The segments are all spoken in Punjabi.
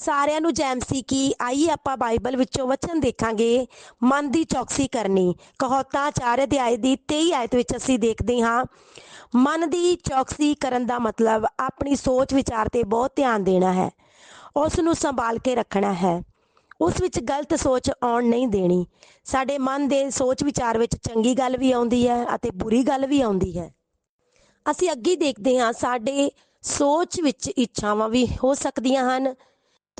ਸਾਰਿਆਂ ਨੂੰ ਜੈਮ ਸੀ ਕਿ ਆਈਏ ਆਪਾਂ ਬਾਈਬਲ ਵਿੱਚੋਂ ਵਚਨ ਦੇਖਾਂਗੇ, ਮਨ ਦੀ ਚੌਕਸੀ ਕਰਨੀ। ਕਹੌਤਾਂ 4 ਅਧਿਆਏ ਦੀ 23 ਆਇਤ ਵਿੱਚ ਅਸੀਂ ਦੇਖਦੇ ਹਾਂ, ਮਨ ਦੀ ਚੌਕਸੀ ਕਰਨ ਦਾ ਮਤਲਬ ਆਪਣੀ ਸੋਚ ਵਿਚਾਰ ਤੇ ਬਹੁਤ ਧਿਆਨ ਦੇਣਾ ਹੈ। ਉਸ ਨੂੰ ਸੰਭਾਲ ਕੇ ਰੱਖਣਾ ਹੈ। ਉਸ ਵਿੱਚ ਗਲਤ ਸੋਚ ਆਉਣ ਨਹੀਂ ਦੇਣੀ। ਸਾਡੇ ਮਨ ਦੇ ਸੋਚ ਵਿਚਾਰ ਵਿੱਚ ਚੰਗੀ ਗੱਲ ਵੀ ਆਉਂਦੀ ਹੈ ਅਤੇ ਬੁਰੀ ਗੱਲ ਵੀ ਆਉਂਦੀ ਹੈ। ਅਸੀਂ ਅੱਗੇ ਦੇਖਦੇ ਹਾਂ, ਸਾਡੇ ਸੋਚ ਵਿੱਚ ਇੱਛਾਵਾਂ ਵੀ ਹੋ ਸਕਦੀਆਂ ਹਨ।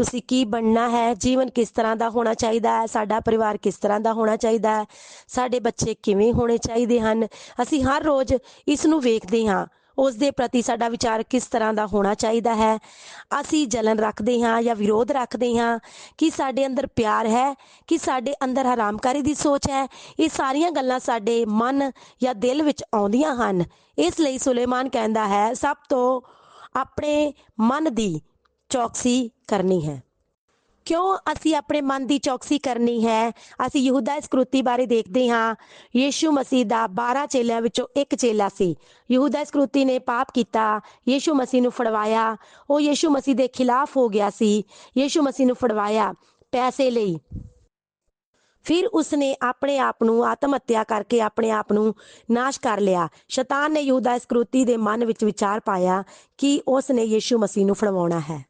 ਤੁਸੀਂ ਕੀ ਬਣਨਾ ਹੈ? ਜੀਵਨ ਕਿਸ ਤਰ੍ਹਾਂ ਦਾ ਹੋਣਾ ਚਾਹੀਦਾ ਹੈ? ਸਾਡਾ ਪਰਿਵਾਰ ਕਿਸ ਤਰ੍ਹਾਂ ਦਾ ਹੋਣਾ ਚਾਹੀਦਾ ਹੈ? ਸਾਡੇ ਬੱਚੇ ਕਿਵੇਂ ਹੋਣੇ ਚਾਹੀਦੇ ਹਨ? ਅਸੀਂ ਹਰ ਰੋਜ਼ ਇਸ ਨੂੰ ਵੇਖਦੇ ਹਾਂ। ਉਸ ਦੇ ਪ੍ਰਤੀ ਸਾਡਾ ਵਿਚਾਰ ਕਿਸ ਤਰ੍ਹਾਂ ਦਾ ਹੋਣਾ ਚਾਹੀਦਾ ਹੈ? ਅਸੀਂ ਜਲਨ ਰੱਖਦੇ ਹਾਂ ਜਾਂ ਵਿਰੋਧ ਰੱਖਦੇ ਹਾਂ? ਕਿ ਸਾਡੇ ਅੰਦਰ ਪਿਆਰ ਹੈ? ਕਿ ਸਾਡੇ ਅੰਦਰ ਹਰਾਮਕਾਰੀ ਦੀ ਸੋਚ ਹੈ? ਇਹ ਸਾਰੀਆਂ ਗੱਲਾਂ ਸਾਡੇ ਮਨ ਜਾਂ ਦਿਲ ਵਿੱਚ ਆਉਂਦੀਆਂ ਹਨ। ਇਸ ਲਈ ਸੁਲੇਮਾਨ ਕਹਿੰਦਾ ਹੈ, ਸਭ ਤੋਂ ਆਪਣੇ ਮਨ ਦੀ ਚੌਕਸੀ ਕਰਨੀ ਹੈ। ਕਿਉਂ ਅਸੀਂ ਆਪਣੇ ਮਨ ਦੀ ਚੌਕਸੀ ਕਰਨੀ ਹੈ? ਅਸੀਂ ਯਹੂਦਾ ਇਸਕਰੂਤੀ ਬਾਰੇ ਦੇਖਦੇ ਹਾਂ। ਯੀਸ਼ੂ ਮਸੀਹ ਦਾ 12 ਚੇਲਿਆਂ ਵਿੱਚੋਂ ਇੱਕ ਚੇਲਾ ਸੀ। ਯਹੂਦਾ ਇਸਕਰੂਤੀ ਨੇ ਪਾਪ ਕੀਤਾ। ਯੀਸ਼ੂ ਮਸੀਹ ਨੂੰ ਫੜਵਾਇਆ। ਉਹ ਯੀਸ਼ੂ ਮਸੀਹ ਦੇ ਖਿਲਾਫ ਹੋ ਗਿਆ ਸੀ। ਯੀਸ਼ੂ ਮਸੀਹ ਨੂੰ ਫੜਵਾਇਆ ਪੈਸੇ ਲਈ। ਫਿਰ ਉਸਨੇ ਆਪਣੇ ਆਪ ਨੂੰ ਆਤਮ ਹੱਤਿਆ ਕਰਕੇ ਆਪਣੇ ਆਪ ਨੂੰ ਨਾਸ਼ ਕਰ ਲਿਆ। ਸ਼ੈਤਾਨ ਨੇ ਯਹੂਦਾ ਇਸਕਰੂਤੀ ਦੇ ਮਨ ਵਿੱਚ ਵਿਚਾਰ ਪਾਇਆ ਕਿ ਉਸ ਨੇ ਯੀਸ਼ੂ ਮਸੀਹ ਨੂੰ ਫੜਵਾਉਣਾ ਹੈ।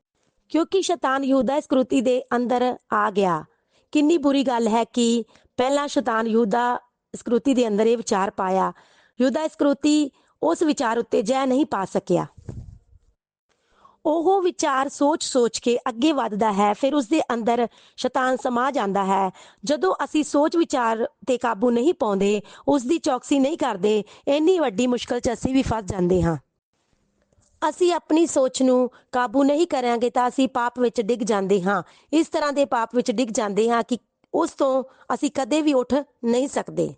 ਕਿਉਂਕਿ ਸ਼ੈਤਾਨ ਯਹੂਦਾ ਇਸਕਰੂਤੀ ਦੇ ਅੰਦਰ ਆ ਗਿਆ। ਕਿੰਨੀ ਬੁਰੀ ਗੱਲ ਹੈ ਕਿ ਪਹਿਲਾਂ ਸ਼ੈਤਾਨ ਯਹੂਦਾ ਇਸਕਰੂਤੀ ਦੇ ਅੰਦਰ ਇਹ ਵਿਚਾਰ ਪਾਇਆ। ਯਹੂਦਾ ਇਸਕਰੂਤੀ ਉਸ ਵਿਚਾਰ ਉੱਤੇ ਜੈ ਨਹੀਂ ਪਾ ਸਕਿਆ। ਉਹ ਵਿਚਾਰ ਸੋਚ-ਸੋਚ ਕੇ ਅੱਗੇ ਵੱਧਦਾ ਹੈ, ਫਿਰ ਉਸ ਦੇ ਅੰਦਰ ਸ਼ੈਤਾਨ ਸਮਾ ਜਾਂਦਾ ਹੈ। ਜਦੋਂ ਅਸੀਂ ਸੋਚ ਵਿਚਾਰ ਤੇ ਕਾਬੂ ਨਹੀਂ ਪਾਉਂਦੇ ਉਸ ਦੀ ਚੌਕਸੀ ਨਹੀਂ ਕਰਦੇ, ਇੰਨੀ ਵੱਡੀ ਮੁਸ਼ਕਲ 'ਚ ਅਸੀਂ ਵੀ ਫਸ ਜਾਂਦੇ ਹਾਂ। ਅਸੀਂ ਆਪਣੀ ਸੋਚ ਨੂੰ ਕਾਬੂ ਨਹੀਂ ਕਰਾਂਗੇ ਤਾਂ ਅਸੀਂ ਪਾਪ ਵਿੱਚ ਡਿੱਗ ਜਾਂਦੇ ਹਾਂ। ਇਸ ਤਰ੍ਹਾਂ ਦੇ ਪਾਪ ਵਿੱਚ ਡਿੱਗ ਜਾਂਦੇ ਹਾਂ ਕਿ ਉਸ ਤੋਂ ਅਸੀਂ ਕਦੇ ਵੀ ਉੱਠ ਨਹੀਂ ਸਕਦੇ।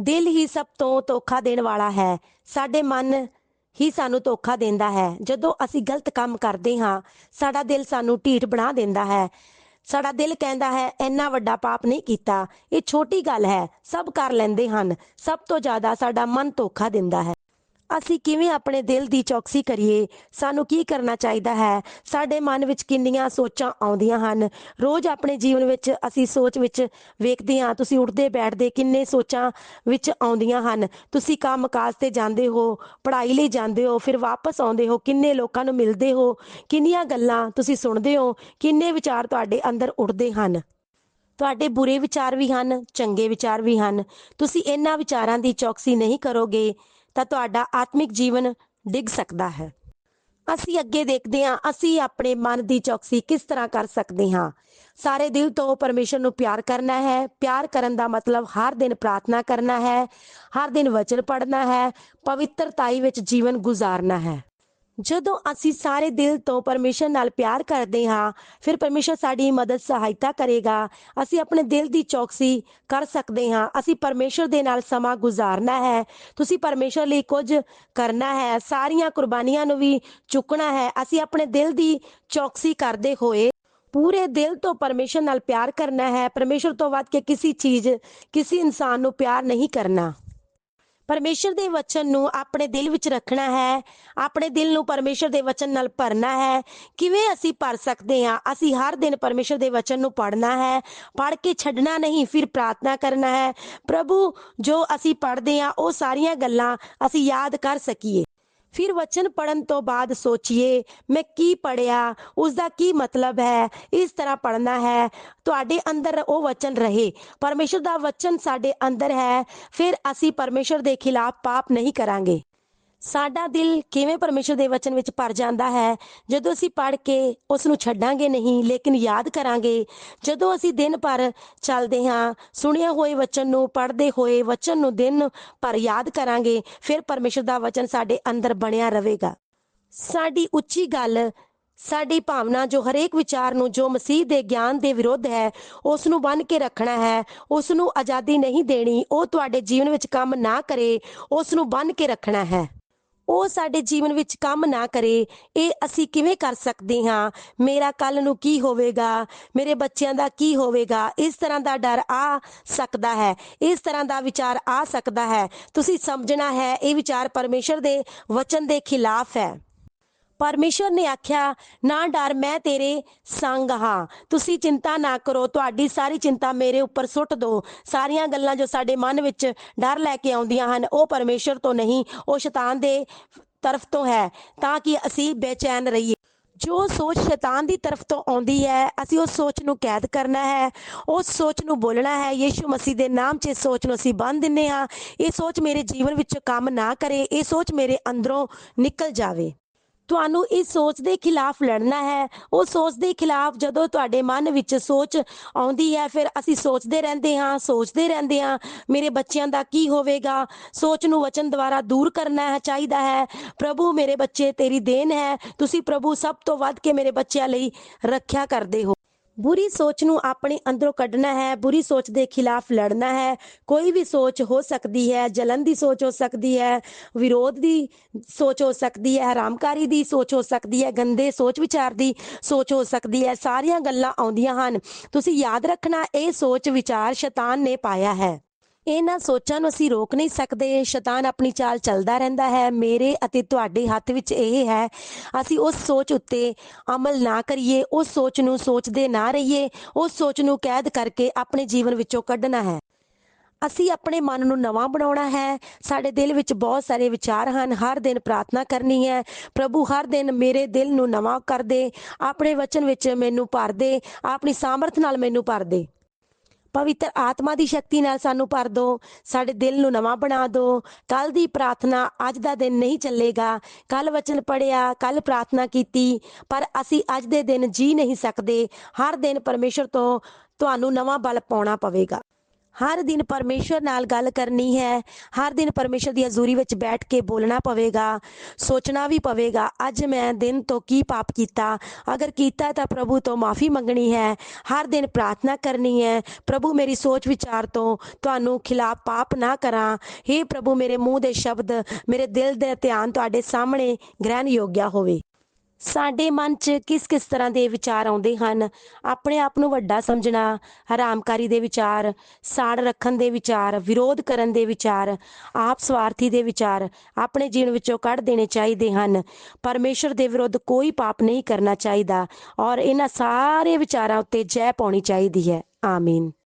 ਦਿਲ ਹੀ ਸਭ ਤੋਂ ਧੋਖਾ ਦੇਣ ਵਾਲਾ ਹੈ। ਸਾਡੇ ਮਨ ਹੀ ਸਾਨੂੰ ਧੋਖਾ ਦਿੰਦਾ ਹੈ। ਜਦੋਂ ਅਸੀਂ ਗਲਤ ਕੰਮ ਕਰਦੇ ਹਾਂ, ਸਾਡਾ ਦਿਲ ਸਾਨੂੰ ਢੀਠ ਬਣਾ ਦਿੰਦਾ ਹੈ। ਸਾਡਾ ਦਿਲ ਕਹਿੰਦਾ ਹੈ, ਇੰਨਾ ਵੱਡਾ ਪਾਪ ਨਹੀਂ ਕੀਤਾ। ਇਹ ਛੋਟੀ ਗੱਲ ਹੈ। ਸਭ ਕਰ ਲੈਂਦੇ ਹਨ। ਸਭ ਤੋਂ ਜ਼ਿਆਦਾ ਸਾਡਾ ਮਨ ਧੋਖਾ ਦਿੰਦਾ ਹੈ। ਅਸੀਂ ਕਿਵੇਂ ਆਪਣੇ ਦਿਲ ਦੀ ਚੌਕਸੀ ਕਰੀਏ? ਸਾਨੂੰ ਕੀ ਕਰਨਾ ਚਾਹੀਦਾ ਹੈ? ਸਾਡੇ ਮਨ ਵਿੱਚ ਕਿੰਨੀਆਂ ਸੋਚਾਂ ਆਉਂਦੀਆਂ ਹਨ? ਰੋਜ਼ ਆਪਣੇ ਜੀਵਨ ਵਿੱਚ ਅਸੀਂ ਸੋਚ ਵਿੱਚ ਵੇਖਦੇ ਹਾਂ, ਤੁਸੀਂ ਉੱਠਦੇ ਬੈਠਦੇ ਕਿੰਨੇ ਸੋਚਾਂ ਵਿੱਚ ਆਉਂਦੀਆਂ ਹਨ? ਤੁਸੀਂ ਕੰਮ ਕਾਜ ਤੇ ਜਾਂਦੇ ਹੋ, ਪੜ੍ਹਾਈ ਲਈ ਜਾਂਦੇ ਹੋ, ਫਿਰ ਵਾਪਸ ਆਉਂਦੇ ਹੋ, ਕਿੰਨੇ ਲੋਕਾਂ ਨੂੰ ਮਿਲਦੇ ਹੋ? ਕਿੰਨੀਆਂ ਗੱਲਾਂ ਤੁਸੀਂ ਸੁਣਦੇ ਹੋ? ਕਿੰਨੇ ਵਿਚਾਰ ਤੁਹਾਡੇ ਅੰਦਰ ਉੱਠਦੇ ਹਨ? ਤੁਹਾਡੇ ਬੁਰੇ ਵਿਚਾਰ ਵੀ ਹਨ, ਚੰਗੇ ਵਿਚਾਰ ਵੀ ਹਨ। ਤੁਸੀਂ ਇਹਨਾਂ ਵਿਚਾਰਾਂ ਦੀ ਚੌਕਸੀ ਨਹੀਂ ਕਰੋਗੇ। ਤਾਂ ਤੁਹਾਡਾ ਆਤਮਿਕ ਜੀਵਨ ਡਿੱਗ ਸਕਦਾ ਹੈ। ਅਸੀਂ ਅੱਗੇ ਦੇਖਦੇ ਹਾਂ, ਅਸੀਂ ਆਪਣੇ ਮਨ ਦੀ ਚੌਕਸੀ ਕਿਸ ਤਰ੍ਹਾਂ ਕਰ ਸਕਦੇ ਹਾਂ। ਸਾਰੇ ਦਿਲ ਤੋਂ ਪਰਮੇਸ਼ਰ ਨੂੰ ਪਿਆਰ ਕਰਨਾ ਹੈ। ਪਿਆਰ ਕਰਨ ਦਾ ਮਤਲਬ ਹਰ ਦਿਨ ਪ੍ਰਾਰਥਨਾ ਕਰਨਾ ਹੈ। ਹਰ ਦਿਨ ਵਚਨ ਪੜ੍ਹਨਾ ਹੈ। ਪਵਿੱਤਰਤਾਈ ਵਿੱਚ ਜੀਵਨ ਗੁਜ਼ਾਰਨਾ ਹੈ। ਜਦੋਂ ਅਸੀਂ ਸਾਰੇ ਦਿਲ ਤੋਂ ਪਰਮੇਸ਼ਰ ਨਾਲ ਪਿਆਰ ਕਰਦੇ ਹਾਂ, ਫਿਰ ਪਰਮੇਸ਼ਰ ਸਾਡੀ ਮਦਦ ਸਹਾਇਤਾ ਕਰੇਗਾ। ਅਸੀਂ ਆਪਣੇ ਦਿਲ ਦੀ ਚੌਕਸੀ ਕਰ ਸਕਦੇ ਹਾਂ। ਅਸੀਂ ਪਰਮੇਸ਼ਰ ਦੇ ਨਾਲ ਸਮਾਂ ਗੁਜ਼ਾਰਨਾ ਹੈ। ਤੁਸੀਂ ਪਰਮੇਸ਼ਰ ਲਈ ਕੁਝ ਕਰਨਾ ਹੈ। ਸਾਰੀਆਂ ਕੁਰਬਾਨੀਆਂ ਨੂੰ ਵੀ ਚੁੱਕਣਾ ਹੈ। ਅਸੀਂ ਆਪਣੇ ਦਿਲ ਦੀ ਚੌਕਸੀ ਕਰਦੇ ਹੋਏ ਪੂਰੇ ਦਿਲ ਤੋਂ ਪਰਮੇਸ਼ਰ ਨਾਲ ਪਿਆਰ ਕਰਨਾ ਹੈ। ਪਰਮੇਸ਼ਰ ਤੋਂ ਵੱਧ ਕੇ ਕਿਸੇ ਚੀਜ਼, ਕਿਸੇ ਇਨਸਾਨ ਨੂੰ ਪਿਆਰ ਨਹੀਂ ਕਰਨਾ। ਪਰਮੇਸ਼ਰ ਦੇ ਵਚਨ ਨੂੰ ਆਪਣੇ ਦਿਲ ਵਿੱਚ ਰੱਖਣਾ ਹੈ। ਆਪਣੇ ਦਿਲ ਨੂੰ ਪਰਮੇਸ਼ਰ ਦੇ ਵਚਨ ਨਾਲ ਭਰਨਾ ਹੈ। ਕਿਵੇਂ ਅਸੀਂ ਭਰ ਸਕਦੇ ਹਾਂ? ਅਸੀਂ ਹਰ ਦਿਨ ਪਰਮੇਸ਼ਰ ਦੇ ਵਚਨ ਨੂੰ ਪੜ੍ਹਨਾ ਹੈ। ਪੜ੍ਹ ਕੇ ਛੱਡਣਾ ਨਹੀਂ, ਫਿਰ ਪ੍ਰਾਰਥਨਾ ਕਰਨਾ ਹੈ। ਪ੍ਰਭੂ, ਜੋ ਅਸੀਂ ਪੜ੍ਹਦੇ ਹਾਂ, ਉਹ ਸਾਰੀਆਂ ਗੱਲਾਂ ਅਸੀਂ ਯਾਦ ਕਰ ਸਕੀਏ। ਫਿਰ ਵਚਨ ਪੜਨ ਤੋਂ ਬਾਅਦ ਸੋਚੀਏ, ਮੈਂ ਕੀ ਪੜਿਆ ਉਸ ਦਾ ਕੀ ਮਤਲਬ ਹੈ? ਇਸ ਤਰ੍ਹਾਂ ਪੜਨਾ ਹੈ। ਤੁਹਾਡੇ ਅੰਦਰ ਉਹ ਵਚਨ ਰਹੇ। ਪਰਮੇਸ਼ਰ ਦਾ ਵਚਨ ਸਾਡੇ ਅੰਦਰ ਹੈ। ਫਿਰ ਅਸੀਂ ਪਰਮੇਸ਼ਰ ਦੇ ਖਿਲਾਫ ਪਾਪ ਨਹੀਂ ਕਰਾਂਗੇ। ਸਾਡਾ ਦਿਲ ਕਿਵੇਂ ਪਰਮੇਸ਼ਰ ਦੇ ਵਚਨ ਵਿੱਚ ਭਰ ਜਾਂਦਾ ਹੈ? ਜਦੋਂ ਅਸੀਂ ਪੜ੍ਹ ਕੇ ਉਸ ਨੂੰ ਛੱਡਾਂਗੇ ਨਹੀਂ, ਲੇਕਿਨ ਯਾਦ ਕਰਾਂਗੇ, ਜਦੋਂ ਅਸੀਂ ਦਿਨ ਭਰ ਚੱਲਦੇ ਹਾਂ, ਸੁਣਿਆ ਹੋਏ ਵਚਨ ਨੂੰ, ਪੜ੍ਹਦੇ ਹੋਏ ਵਚਨ ਨੂੰ ਦਿਨ ਭਰ ਯਾਦ ਕਰਾਂਗੇ, ਫਿਰ ਪਰਮੇਸ਼ਰ ਦਾ ਵਚਨ ਸਾਡੇ ਅੰਦਰ ਬਣਿਆ ਰਹੇਗਾ। ਸਾਡੀ ਉੱਚੀ ਗੱਲ, ਸਾਡੀ ਭਾਵਨਾ ਜੋ ਹਰੇਕ ਵਿਚਾਰ ਨੂੰ, ਜੋ ਮਸੀਹ ਦੇ ਗਿਆਨ ਦੇ ਵਿਰੁੱਧ ਹੈ ਉਸ ਨੂੰ ਬੰਨ ਕੇ ਰੱਖਣਾ ਹੈ ਉਸ ਨੂੰ ਆਜ਼ਾਦੀ ਨਹੀਂ ਦੇਣੀ, ਉਹ ਤੁਹਾਡੇ ਜੀਵਨ ਵਿੱਚ ਕੰਮ ਨਾ ਕਰੇ ਉਸ ਨੂੰ ਬੰਨ ਕੇ ਰੱਖਣਾ ਹੈ। ਉਹ ਸਾਡੇ ਜੀਵਨ ਵਿੱਚ ਕੰਮ ਨਾ ਕਰੇ, ਇਹ ਅਸੀਂ ਕਿਵੇਂ ਕਰ ਸਕਦੇ ਹਾਂ? ਮੇਰਾ ਕੱਲ ਨੂੰ ਕੀ ਹੋਵੇਗਾ? ਮੇਰੇ ਬੱਚਿਆਂ ਦਾ ਕੀ ਹੋਵੇਗਾ? ਇਸ ਤਰ੍ਹਾਂ ਦਾ ਡਰ ਆ ਸਕਦਾ ਹੈ, ਇਸ ਤਰ੍ਹਾਂ ਦਾ ਵਿਚਾਰ ਆ ਸਕਦਾ ਹੈ। ਤੁਸੀਂ ਸਮਝਣਾ ਹੈ, ਇਹ ਵਿਚਾਰ ਪਰਮੇਸ਼ਰ ਦੇ ਵਚਨ ਦੇ ਖਿਲਾਫ ਹੈ। ਪਰਮੇਸ਼ਰ ਨੇ ਆਖਿਆ, ਨਾ ਡਰ, ਮੈਂ ਤੇਰੇ ਸੰਗ ਹਾਂ। ਤੁਸੀਂ ਚਿੰਤਾ ਨਾ ਕਰੋ, ਤੁਹਾਡੀ ਸਾਰੀ ਚਿੰਤਾ ਮੇਰੇ ਉੱਪਰ ਸੁੱਟ ਦਿਓ। ਸਾਰੀਆਂ ਗੱਲਾਂ ਜੋ ਸਾਡੇ ਮਨ ਵਿੱਚ ਡਰ ਲੈ ਕੇ ਆਉਂਦੀਆਂ ਹਨ, ਉਹ ਪਰਮੇਸ਼ਰ ਤੋਂ ਨਹੀਂ, ਉਹ ਸ਼ੈਤਾਨ ਦੇ ਤਰਫ ਤੋਂ ਹੈ, ਤਾਂ ਕਿ ਅਸੀਂ ਬੇਚੈਨ ਰਹੀਏ। ਜੋ ਸੋਚ ਸ਼ੈਤਾਨ ਦੀ ਤਰਫ ਤੋਂ ਆਉਂਦੀ ਹੈ, ਅਸੀਂ ਉਸ ਸੋਚ ਨੂੰ ਕੈਦ ਕਰਨਾ ਹੈ, ਉਸ ਸੋਚ ਨੂੰ ਬੋਲਣਾ ਹੈ, ਯੀਸ਼ੂ ਮਸੀਹ ਦੇ ਨਾਮ 'ਚ ਇਸ ਸੋਚ ਨੂੰ ਅਸੀਂ ਬੰਨ ਦਿੰਨੇ ਹਾਂ। ਇਹ ਸੋਚ ਮੇਰੇ ਜੀਵਨ ਵਿੱਚ ਕੰਮ ਨਾ ਕਰੇ, ਇਹ ਸੋਚ ਮੇਰੇ ਅੰਦਰੋਂ ਨਿਕਲ ਜਾਵੇ। ਤੁਹਾਨੂੰ ਇਸ ਸੋਚ ਦੇ ਖਿਲਾਫ ਲੜਨਾ ਹੈ। ਉਹ ਸੋਚ ਦੇ ਖਿਲਾਫ ਜਦੋਂ ਤੁਹਾਡੇ ਮਨ ਵਿੱਚ ਸੋਚ ਆਉਂਦੀ ਹੈ, ਫਿਰ ਅਸੀਂ ਸੋਚਦੇ ਰਹਿੰਦੇ ਹਾਂ, ਸੋਚਦੇ ਰਹਿੰਦੇ ਹਾਂ, ਮੇਰੇ ਬੱਚਿਆਂ ਦਾ ਕੀ ਹੋਵੇਗਾ? ਸੋਚ ਨੂੰ ਵਚਨ ਦੁਆਰਾ ਦੂਰ ਕਰਨਾ ਹੈ, ਚਾਹੀਦਾ ਹੈ। ਪ੍ਰਭੂ, ਮੇਰੇ ਬੱਚੇ, ਤੇਰੀ ਦੇਣ ਹੈ। ਤੁਸੀਂ ਪ੍ਰਭੂ ਸਭ ਤੋਂ ਵੱਧ ਕੇ ਮੇਰੇ ਬੱਚਿਆਂ ਲਈ ਰੱਖਿਆ ਕਰਦੇ ਹੋ। ਬੁਰੀ ਸੋਚ ਨੂੰ ਆਪਣੇ ਅੰਦਰੋਂ ਕੱਢਣਾ ਹੈ, ਬੁਰੀ ਸੋਚ ਦੇ ਖਿਲਾਫ ਲੜਨਾ ਹੈ, ਕੋਈ ਵੀ ਸੋਚ ਹੋ ਸਕਦੀ ਹੈ, ਜਲਨ ਦੀ ਸੋਚ ਹੋ ਸਕਦੀ ਹੈ, ਵਿਰੋਧ ਦੀ ਸੋਚ ਹੋ ਸਕਦੀ ਹੈ, ਹਰਾਮਕਾਰੀ ਦੀ ਸੋਚ ਹੋ ਸਕਦੀ ਹੈ, ਗੰਦੇ ਸੋਚ ਵਿਚਾਰ ਦੀ ਸੋਚ ਹੋ ਸਕਦੀ ਹੈ, ਸਾਰੀਆਂ ਗੱਲਾਂ ਆਉਂਦੀਆਂ ਹਨ। ਤੁਸੀਂ ਯਾਦ ਰੱਖਣਾ, ਇਹ ਸੋਚ ਵਿਚਾਰ ਸ਼ੈਤਾਨ ਨੇ ਪਾਇਆ ਹੈ। ਇਹਨਾਂ ਸੋਚਾਂ ਨੂੰ ਅਸੀਂ ਰੋਕ ਨਹੀਂ ਸਕਦੇ। ਸ਼ੈਤਾਨ ਆਪਣੀ ਚਾਲ ਚੱਲਦਾ ਰਹਿੰਦਾ ਹੈ। ਮੇਰੇ ਅਤੇ ਤੁਹਾਡੇ ਹੱਥ ਵਿੱਚ ਇਹ ਹੈ। ਅਸੀਂ ਉਸ ਸੋਚ ਉੱਤੇ ਅਮਲ ਨਾ ਕਰੀਏ। ਉਸ ਸੋਚ ਨੂੰ ਸੋਚਦੇ ਨਾ ਰਹੀਏ। ਉਸ ਸੋਚ ਨੂੰ ਕੈਦ ਕਰਕੇ ਆਪਣੇ ਜੀਵਨ ਵਿੱਚੋਂ ਕੱਢਣਾ ਹੈ। ਅਸੀਂ ਆਪਣੇ ਮਨ ਨੂੰ ਨਵਾਂ ਬਣਾਉਣਾ ਹੈ। ਸਾਡੇ ਦਿਲ ਵਿੱਚ ਬਹੁਤ ਸਾਰੇ ਵਿਚਾਰ ਹਨ। ਹਰ ਦਿਨ ਪ੍ਰਾਰਥਨਾ ਕਰਨੀ ਹੈ। ਪ੍ਰਭੂ, ਹਰ ਦਿਨ ਮੇਰੇ ਦਿਲ ਨੂੰ ਨਵਾਂ ਕਰ ਦੇ। ਆਪਣੇ ਵਚਨ ਵਿੱਚ ਮੈਨੂੰ ਭਰ ਦੇ। ਆਪਣੀ ਸਾਮਰਥ ਨਾਲ ਮੈਨੂੰ ਭਰ ਦੇ। ਪਵਿੱਤਰ ਆਤਮਾ ਦੀ ਸ਼ਕਤੀ ਨਾਲ ਸਾਨੂੰ ਭਰ ਦੋ, ਸਾਡੇ ਦਿਲ ਨੂੰ ਨਵਾਂ ਬਣਾ ਦਿਓ ਕੱਲ ਦੀ ਪ੍ਰਾਰਥਨਾ ਅੱਜ ਦਾ ਦਿਨ ਨਹੀਂ ਚੱਲੇਗਾ। ਕੱਲ ਵਚਨ ਪੜਿਆ ਕੱਲ ਪ੍ਰਾਰਥਨਾ ਕੀਤੀ, ਪਰ ਅਸੀਂ ਅੱਜ ਦੇ ਦਿਨ ਜੀ ਨਹੀਂ ਸਕਦੇ। ਹਰ ਦਿਨ ਪਰਮੇਸ਼ਰ ਤੋਂ ਤੁਹਾਨੂੰ ਨਵਾਂ ਬਲ ਪਾਉਣਾ ਪਵੇਗਾ। ਹਰ ਦਿਨ ਪਰਮੇਸ਼ਰ ਨਾਲ ਗੱਲ ਕਰਨੀ ਹੈ। ਹਰ ਦਿਨ ਪਰਮੇਸ਼ਰ ਦੀ ਹਜ਼ੂਰੀ ਵਿੱਚ ਬੈਠ ਕੇ ਬੋਲਣਾ ਪਵੇਗਾ, ਸੋਚਣਾ ਵੀ ਪਵੇਗਾ, ਅੱਜ ਮੈਂ ਦਿਨ ਤੋਂ ਕੀ ਪਾਪ ਕੀਤਾ? ਅਗਰ ਕੀਤਾ ਤਾਂ ਪ੍ਰਭੂ ਤੋਂ ਮਾਫੀ ਮੰਗਣੀ ਹੈ। ਹਰ ਦਿਨ ਪ੍ਰਾਰਥਨਾ ਕਰਨੀ ਹੈ, ਪ੍ਰਭੂ ਮੇਰੀ ਸੋਚ ਵਿਚਾਰ ਤੋਂ ਤੁਹਾਨੂੰ ਖਿਲਾਫ ਪਾਪ ਨਾ ਕਰਾਂ। हे ਪ੍ਰਭੂ ਮੇਰੇ ਮੂੰਹ ਦੇ ਸ਼ਬਦ, ਮੇਰੇ ਦਿਲ ਦੇ ਧਿਆਨ ਤੁਹਾਡੇ ਸਾਹਮਣੇ ਗ੍ਰਹਿਣ ਯੋਗਿਆ ਹੋਵੇ। ਸਾਡੇ ਮਨ 'ਚ ਕਿਸ ਕਿਸ ਤਰ੍ਹਾਂ ਦੇ ਵਿਚਾਰ ਆਉਂਦੇ ਹਨ? ਆਪਣੇ ਆਪ ਨੂੰ ਵੱਡਾ ਸਮਝਣਾ, ਹਰਾਮਕਾਰੀ ਦੇ ਵਿਚਾਰ, ਸਾੜ ਰੱਖਣ ਦੇ ਵਿਚਾਰ, ਵਿਰੋਧ ਕਰਨ ਦੇ ਵਿਚਾਰ, ਆਪ ਸਵਾਰਥੀ ਦੇ ਵਿਚਾਰ ਆਪਣੇ ਜੀਵਨ ਵਿੱਚੋਂ ਕੱਢ ਦੇਣੇ ਚਾਹੀਦੇ ਹਨ। ਪਰਮੇਸ਼ਰ ਦੇ ਵਿਰੁੱਧ ਕੋਈ ਪਾਪ ਨਹੀਂ ਕਰਨਾ ਚਾਹੀਦਾ ਔਰ ਇਹਨਾਂ ਸਾਰੇ ਵਿਚਾਰਾਂ ਉੱਤੇ ਜੈ ਪਾਉਣੀ ਚਾਹੀਦੀ ਹੈ। ਆਮੀਨ।